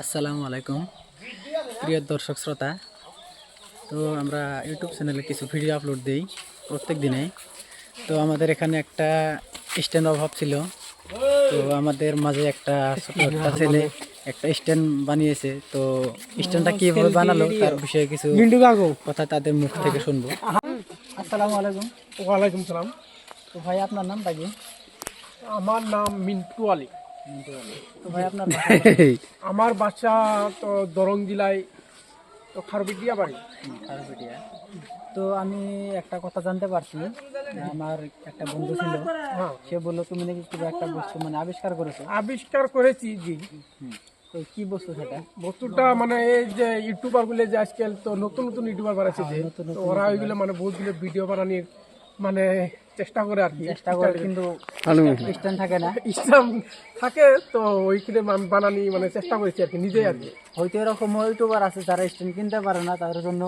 আসসালামু আলাইকুম। প্রিয় দর্শক শ্রোতা তো আমরা ইউটিউব চ্যানেলে কিছু ভিডিও আপলোড দিই প্রত্যেক দিনে। তো আমাদের এখানে একটা স্ট্যান্ড অভাব ছিল। তো আমাদের মাঝে একটা একটা ছেলে একটা স্ট্যান্ড বানিয়েছে। তো স্ট্যান্ডটা কীভাবে বানালো তার বিষয়ে কিছু কথা তাদের মুখ থেকে শুনব। আসসালামু আলাইকুম। ওয়ালাইকুম সালাম। তো ভাই আপনার নামটা কি? আমার নাম মিন্টু আলী। তো ভাই আপনার আমার বাচ্চা তো দরং জেলায় তো খারবিটিয়া বাড়ি। খারপিটিয়া। তো আমি একটা কথা জানতে পারছি আমার একটা বন্ধু ছিল হ্যাঁ। সে বলল তুমি নাকি কিবা একটা বস্তু মানে আবিষ্কার করেছ? আবিষ্কার করেছি জি। তো কি বস্তু সেটা? বস্তুটা মানে এই যে ইউটিউবারগুলো যে আজকাল তো নতুন নতুন ইউটিউবার বানাচ্ছে যে ওরা ওইগুলো মানে বহুতগুলো ভিডিও বানানোর। মানে চেষ্টা করে আর কি। চেষ্টা করে কিন্তু স্ট্যান্ড থাকে না। ইসলাম থাকে তো ওইখানে বানানি মানে চেষ্টা করেছি আর কি নিজে আর কি। হয়তো এরকম ইউটিউবার আছে যারা স্ট্যান্ড কিনতে পারে না তাদের জন্য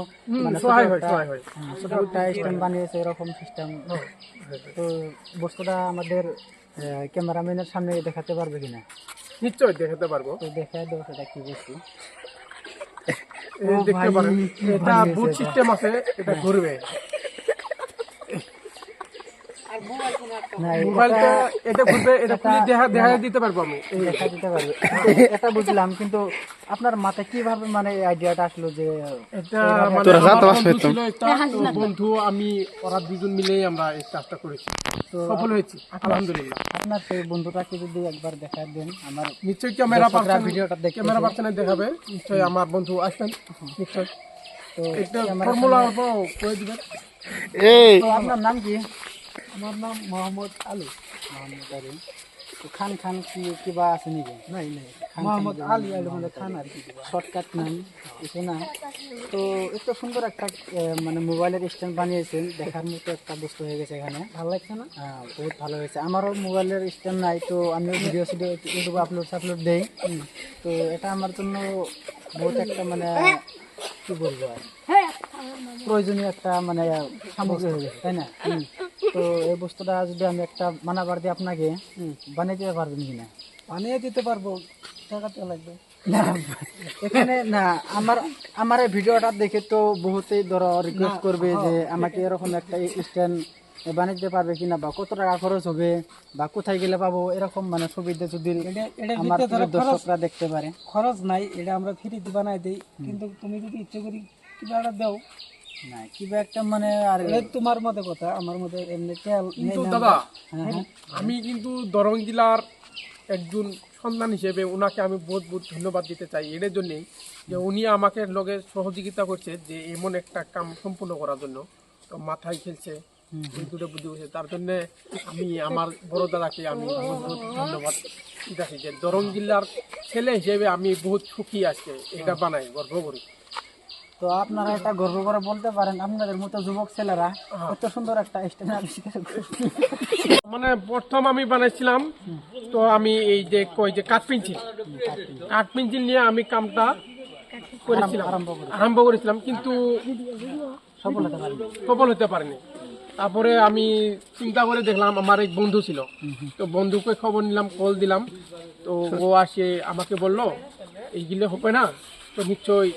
মানে সহায় হয় সহায় হয়। হ্যাঁ, ছোট একটা স্ট্যান্ড বানিয়েছে এরকম সিস্টেম তো বস্তুটা আমাদের ক্যামেরাম্যানের সামনে দেখাতে পারবে কিনা? নিশ্চয়ই দেখাতে পারব। তো দেখে দাও সেটা কি বস্তু। দেখতে পারেন। এটা বুট সিস্টেম আছে এটা ঘুরবে না মোবাইলটা এটা ঘুরবে এটা খুলে দেখা দেখা দিতে পারব আমি। দেখা দিতে পারবে। এটা বুঝলাম কিন্তু আপনার মাথায় কীভাবে মানে আইডিয়াটা আসলো যে এটা মানে বন্ধু ছিল একটা তো বন্ধু আমি ওরা দুজন মিলেই আমরা এই কাজটা করেছি। সফল হয়েছি আলহামদুলিল্লাহ। আপনার সেই বন্ধুটাকে যদি একবার দেখা দেন আমার নিশ্চয়ই ক্যামেরা পার্সন ভিডিওটা। ক্যামেরা পার্সনে দেখাবে। নিশ্চয়ই আমার বন্ধু আসবেন। নিশ্চয় তো এটা ফর্মুলা দিবেন। তো আপনার নাম কি? আমার নাম মোহাম্মদ আলী। মোহাম্মদ আলী। তো খান খান কি কিবা আছে নাকি? নাই নাই। খান মোহাম্মদ আলী আলী মানে খান আর কি। শর্টকাট নাম কিছু না। তো এত সুন্দর একটা মানে মোবাইলের স্ট্যান্ড বানিয়েছেন দেখার মতো একটা বস্তু হয়ে গেছে এখানে। ভালো লাগছে না? হ্যাঁ বহুত ভালো হয়েছে। আমারও মোবাইলের স্ট্যান্ড নাই তো আমি ভিডিও সিডিও ইউটিউবে আপলোড আপলোড দেই। তো এটা আমার জন্য বহুত একটা মানে কি বলব আর? প্রয়োজনীয় একটা মানে সামগ্রী হয়ে গেছে তাই না? তো এই বস্তুটা যদি আমি একটা মানাবার দিই আপনাকে বানিয়ে দিতে পারবেন কিনা? বানিয়ে দিতে পারব টাকা তো লাগবে। না এখানে না আমার আমার এই ভিডিওটা দেখে তো বহুতেই ধরো রিকোয়েস্ট করবে যে আমাকে এরকম একটা স্ট্যান্ড বানিয়ে দিতে পারবে কিনা বা কত টাকা খরচ হবে বা কোথায় গেলে পাবো এরকম মানে সুবিধা যদি আমার দর্শকরা দেখতে পারে। খরচ নাই এটা আমরা ফ্রিতে বানাই দেই। কিন্তু তুমি যদি ইচ্ছে করি কিবা দাও না কিবা একটা মানে আর তোমার মতে কথা আমার মতে এমনি কিন্তু দাদা হ্যাঁ, হ্যাঁ। আমি কিন্তু দরং জেলার একজন সন্তান হিসেবে ওনাকে আমি বহুত বহুত ধন্যবাদ দিতে চাই। এর জন্যেই যে উনি আমাকে লগে সহযোগিতা করছে যে এমন একটা কাম সম্পূর্ণ করার জন্য। তো মাথায় খেলছে দুটো বুদ্ধি করছে তার জন্য আমি আমার বড় দাদাকে আমি বহুত বহুত ধন্যবাদ দিতেছি যে দরং জেলার ছেলে হিসেবে আমি বহুত সুখী আজকে এটা বানাই গর্ব করি। তো আপনারা এটা গর্ব করে বলতে পারেন আপনাদের মতো যুবক ছেলেরা এত সুন্দর একটা। মানে প্রথম আমি বানাইছিলাম তো আমি এই যে কই যে কাঠ পেন্সিল। কাঠ পেন্সিল নিয়ে আমি কামটা করেছিলাম আরম্ভ করেছিলাম। কিন্তু সফল হতে পারেন। সফল হতে পারিনি। তারপরে আমি চিন্তা করে দেখলাম আমার এক বন্ধু ছিল। তো বন্ধুকে খবর নিলাম কল দিলাম। তো ও আসে আমাকে বলল এইগুলো হবে না তো নিশ্চয়ই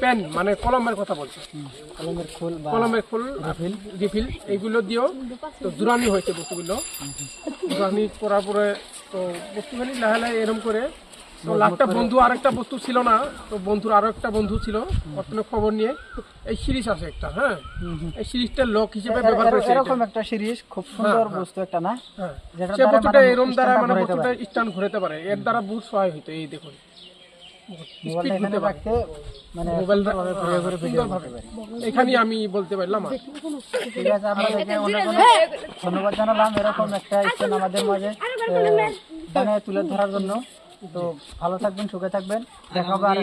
পেন মানে কলমের কথা বলছে। কলমের ফুল কলমের ফুল রিফিল। এইগুলো দিও তো দুরানি হয়েছে বস্তুগুলো। দুরানি করার পরে তো বস্তুগুলি লাহে লাহে এরম করে তো লাস্টটা বন্ধু আরেকটা বস্তু ছিল না তো বন্ধুর আরও একটা বন্ধু ছিল বর্তমানে খবর নিয়ে এই সিরিজ আছে একটা হ্যাঁ? এই সিরিজটা লক হিসেবে ব্যবহার করেছে এরকম একটা সিরিজ খুব সুন্দর বস্তু একটা না? হ্যাঁ। সে দ্বারা বস্তুটা মানে এরম দ্বারা মানে বস্তুটা। স্ট্যান্ড ঘুরাতে পারে। এর দ্বারা বহুত সহায় হইতো এই দেখুন। মোবাইলটা এখানে রাখতে মানে মোবাইলটা ভিডিও আমি বলতে পারলাম ঠিক আছে আপনাদেরকে অনেক অনেক ধন্যবাদ জানালাম। এরকম একটা স্ট্যান্ড আমাদের মাঝে তুলে ধরার জন্য। তো ভালো থাকবেন সুখে থাকবেন। দেখা হবে আর